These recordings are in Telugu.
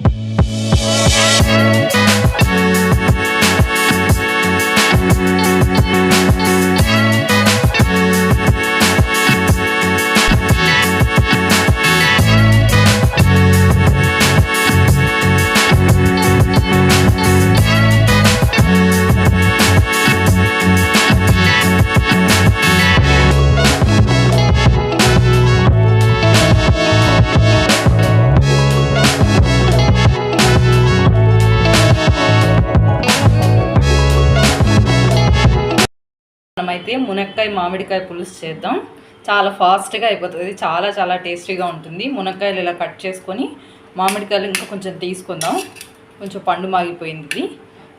Bye. మనమైతే మునక్కాయ మామిడికాయ పులుసు చేద్దాం. చాలా ఫాస్ట్గా అయిపోతుంది. చాలా చాలా టేస్టీగా ఉంటుంది. మునక్కాయలు ఇలా కట్ చేసుకొని మామిడికాయలు ఇంకా కొంచెం తీసుకుందాం. కొంచెం పండు మాగిపోయింది ఇది.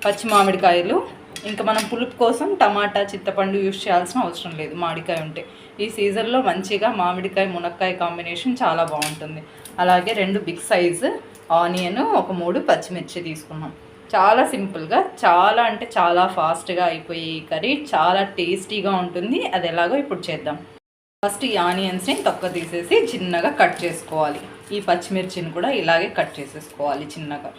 పచ్చి మామిడికాయలు. ఇంకా మనం పులుపు కోసం టమాటా చింతపండు యూజ్ చేయాల్సిన అవసరం లేదు. మామిడికాయ ఉంటే. ఈ సీజన్లో మంచిగా మామిడికాయ మునక్కాయ కాంబినేషన్ చాలా బాగుంటుంది. అలాగే రెండు బిగ్ సైజు ఆనియన్ ఒక మూడు పచ్చిమిర్చి తీసుకున్నాం. చాలా సింపుల్గా చాలా అంటే చాలా ఫాస్ట్గా అయిపోయే కర్రీ. చాలా టేస్టీగా ఉంటుంది. అది ఎలాగో ఇప్పుడు చేద్దాం. ఫస్ట్ ఈ ఆనియన్స్ని తొక్క తీసేసి చిన్నగా కట్ చేసుకోవాలి. ఈ పచ్చిమిర్చిని కూడా ఇలాగే కట్ చేసేసుకోవాలి చిన్నగా.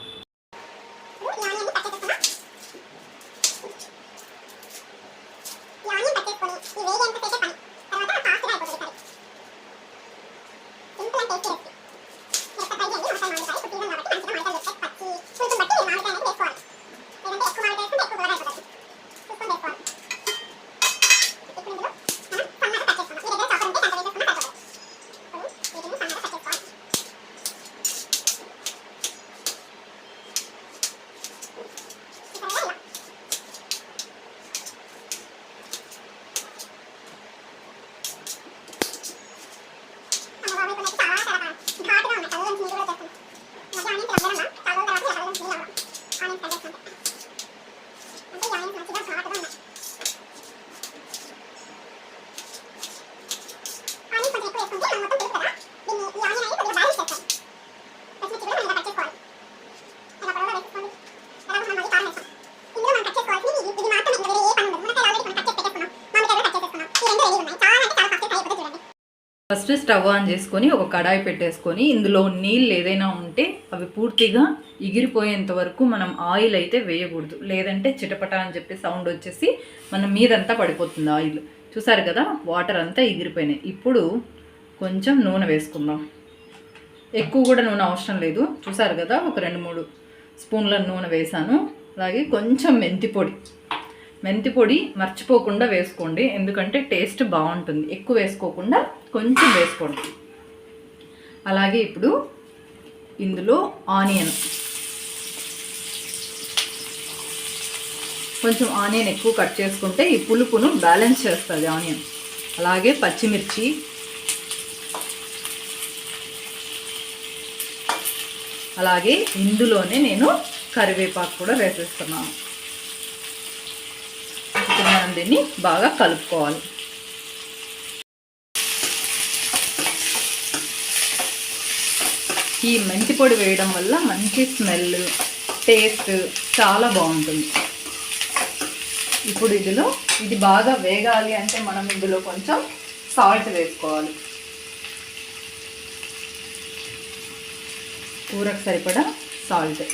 స్టవ్ ఆన్ చేసుకొని ఒక కడాయి పెట్టేసుకొని ఇందులో నీళ్ళు ఏదైనా ఉంటే అవి పూర్తిగా ఎగిరిపోయేంత వరకు మనం ఆయిల్ అయితే వేయకూడదు. లేదంటే చిటపట అని చెప్పి సౌండ్ వచ్చేసి మన మీదంతా పడిపోతుంది ఆయిల్. చూసారు కదా? వాటర్ అంతా ఎగిరిపోయినాయి. ఇప్పుడు కొంచెం నూనె వేసుకుందాం. ఎక్కువ కూడా నూనె అవసరం లేదు. చూసారు కదా? ఒక రెండు మూడు స్పూన్ల నూనె వేసాను. అలాగే కొంచెం మెంతి పొడి. మెంతి పొడి మర్చిపోకుండా వేసుకోండి. ఎందుకంటే టేస్ట్ బాగుంటుంది. ఎక్కువ వేసుకోకుండా కొంచెం వేసుకోండి. అలాగే ఇప్పుడు ఇందులో ఆనియన్. కొంచెం ఆనియన్ ఎక్కువ కట్ చేసుకుంటే ఈ పులుపును బ్యాలెన్స్ చేస్తుంది ఆనియన్. అలాగే పచ్చిమిర్చి. అలాగే ఇందులోనే నేను కరివేపాకు కూడా వేసేస్తున్నాను. మనం దీన్ని బాగా కలుపుకోవాలి. ఈ మెంతి పొడి వేయడం వల్ల మంచి స్మెల్ టేస్ట్ చాలా బాగుంటుంది. ఇప్పుడు ఇందులో ఇది బాగా వేగాలి అంటే మనం ఇందులో కొంచెం సాల్ట్ వేసుకోవాలి. కూరకు సరిపడా సాల్ట్.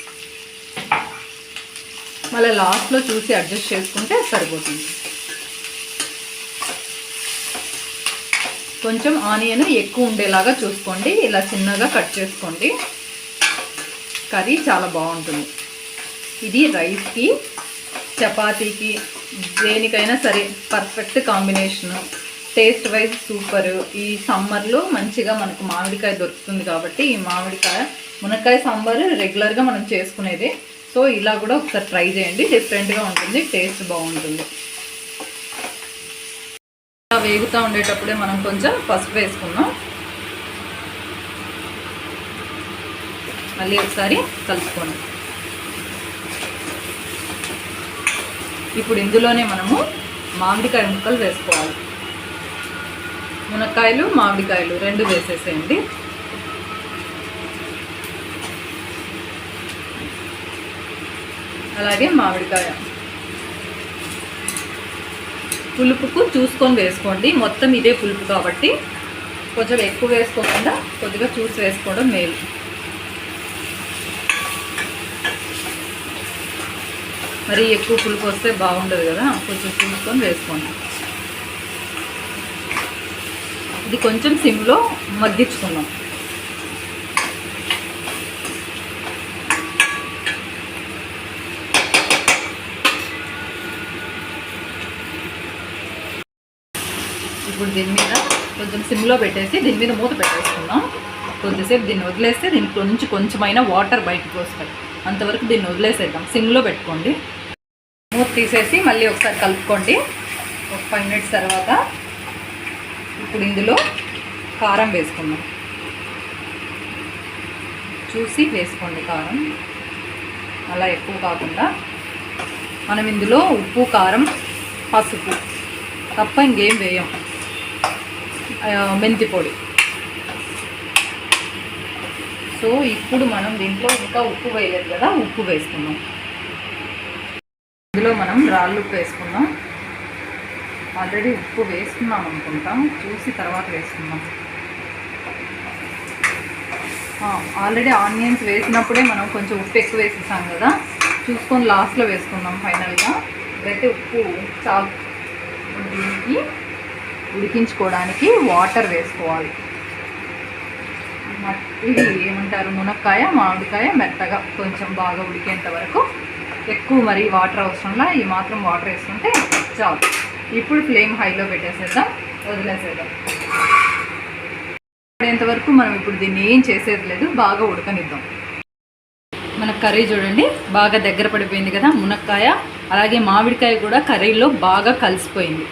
మళ్ళీ లాస్ట్లో చూసి అడ్జస్ట్ చేసుకుంటే సరిపోతుంది. కొంచెం ఆనియన్ ఎక్కువ ఉండేలాగా చూసుకోండి. ఇలా చిన్నగా కట్ చేసుకోండి. కర్రీ చాలా బాగుంటుంది. ఇది రైస్కి చపాతీకి దేనికైనా సరే perfect combination. Taste wise super. ఈ సమ్మర్లో మంచిగా మనకు మామిడికాయ దొరుకుతుంది కాబట్టి ఈ మామిడికాయ మునక్కాయ సాంబార్ రెగ్యులర్గా మనం చేసుకునేది. సో ఇలా కూడా ఒకసారి ట్రై చేయండి. డిఫరెంట్గా ఉంటుంది. టేస్ట్ బాగుంటుంది. వేగుతూ ఉండేటప్పుడే మనం కొంచెం పసుపు వేసుకుందాం. మళ్ళీ ఒకసారి కలుపుకోండి ఇప్పుడు ఇందులోనే మనము మామిడికాయ ముక్కలు వేసుకోవాలి. మునక్కాయలు మామిడికాయలు రెండు వేసేసేయండి. అలాగే మామిడికాయ. పులుపుకు చూసుకొని వేసుకోండి. మొత్తం ఇదే పులుపు కాబట్టి కొంచెం ఎక్కువ వేసుకోకుండా కొద్దిగా చూసి వేసుకోవడం మేలు. మరి ఎక్కువ పులుపు వస్తే బాగుండదు కదా? కొంచెం చూసుకొని వేసుకోండి. ఇది కొంచెం సిమ్లో మగ్గించుకున్నాం కొంచెం సిమ్లో పెట్టేసి దీని మీద మూత పెట్టేసుకుందాం. కొద్దిసేపు దీన్ని వదిలేస్తే దీంట్లో నుంచి కొంచెమైనా వాటర్ బయటకు వస్తాయి. అంతవరకు దీన్ని వదిలేసేద్దాం. సిమ్లో పెట్టుకోండి. మూత తీసేసి మళ్ళీ ఒకసారి కలుపుకోండి. ఒక ఫైవ్ మినిట్స్ తర్వాత ఇప్పుడు ఇందులో కారం వేసుకుందాం. చూసి వేసుకోండి కారం. అలా ఎక్కువ కాకుండా మనం ఇందులో ఉప్పు కారం పసుపు తప్ప ఇంకేం వేయం. మెంతి పొడి. సో ఇప్పుడు మనం దీంట్లో ఇంకా ఉప్పు వేయలేదు కదా ఉప్పు వేసుకున్నాం ఇందులో మనం రాళ్ళు ఉప్పు వేసుకున్నాం ఆల్రెడీ ఉప్పు వేసుకున్నాం అనుకుంటాం చూసి తర్వాత వేసుకుందాం. ఆల్రెడీ ఆనియన్స్ వేసినప్పుడే మనం కొంచెం ఉప్పు ఎక్కువ వేసేసాం కదా చూసుకొని లాస్ట్లో వేసుకుందాం ఫైనల్గా ఇదైతే ఉప్పు చాలు. దీనికి ఉడికించుకోవడానికి వాటర్ వేసుకోవాలి. ఇది ఏమంటారు? మునక్కాయ మామిడికాయ మెత్తగా కొంచెం బాగా ఉడికేంత వరకు ఎక్కువ మరి వాటర్ అవసరంలా ఈ మాత్రం వాటర్ వేసుకుంటే చాలు. ఇప్పుడు ఫ్లేమ్ హైలో పెట్టేసేద్దాం. వదిలేసేద్దాం. పడేంతవరకు మనం ఇప్పుడు దీన్ని ఏం చేసేది లేదు బాగా ఉడకనిద్దాం. మన కర్రీ చూడండి బాగా దగ్గర పడిపోయింది కదా మునక్కాయ. అలాగే మామిడికాయ కూడా కర్రీలో బాగా కలిసిపోయింది.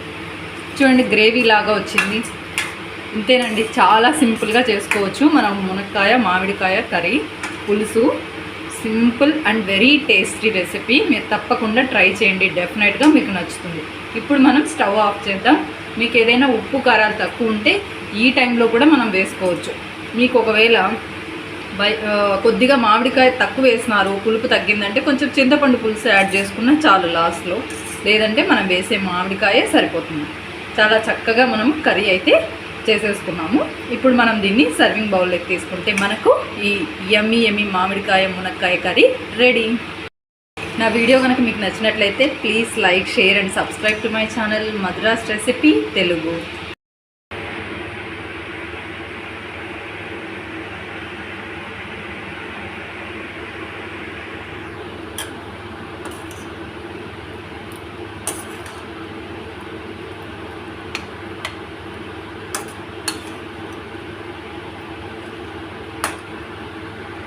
చూడండి గ్రేవీ లాగా వచ్చింది. ఇంతేనండి చాలా సింపుల్గా చేసుకోవచ్చు. మనం మునక్కాయ మామిడికాయ కర్రీ పులుసు simple and very tasty recipe. మీరు తప్పకుండా ట్రై చేయండి డెఫినెట్గా మీకు నచ్చుతుంది. ఇప్పుడు మనం స్టవ్ ఆఫ్ చేద్దాం. మీకు ఏదైనా ఉప్పు కారాలు తక్కువ ఉంటే ఈ టైంలో కూడా మనం వేసుకోవచ్చు. మీకు ఒకవేళ బై కొద్దిగా మామిడికాయ తక్కువ వేసినారు పులుపు తగ్గిందంటే కొంచెం చింతపండు పులుసు యాడ్ చేసుకున్నా చాలు లాస్ట్లో. లేదంటే మనం వేసే మామిడికాయే సరిపోతుంది. చాలా చక్కగా మనం కర్రీ అయితే చేసేసుకున్నాము. ఇప్పుడు మనం దీన్ని సర్వింగ్ బౌల్లోకి తీసుకుంటే మనకు ఈ యమ్మీ ఎమ్మి మామిడికాయ మునక్కాయ కర్రీ రెడీ. నా వీడియో కనుక మీకు నచ్చినట్లయితే please like share and subscribe to my channel Madras recipe Telugu.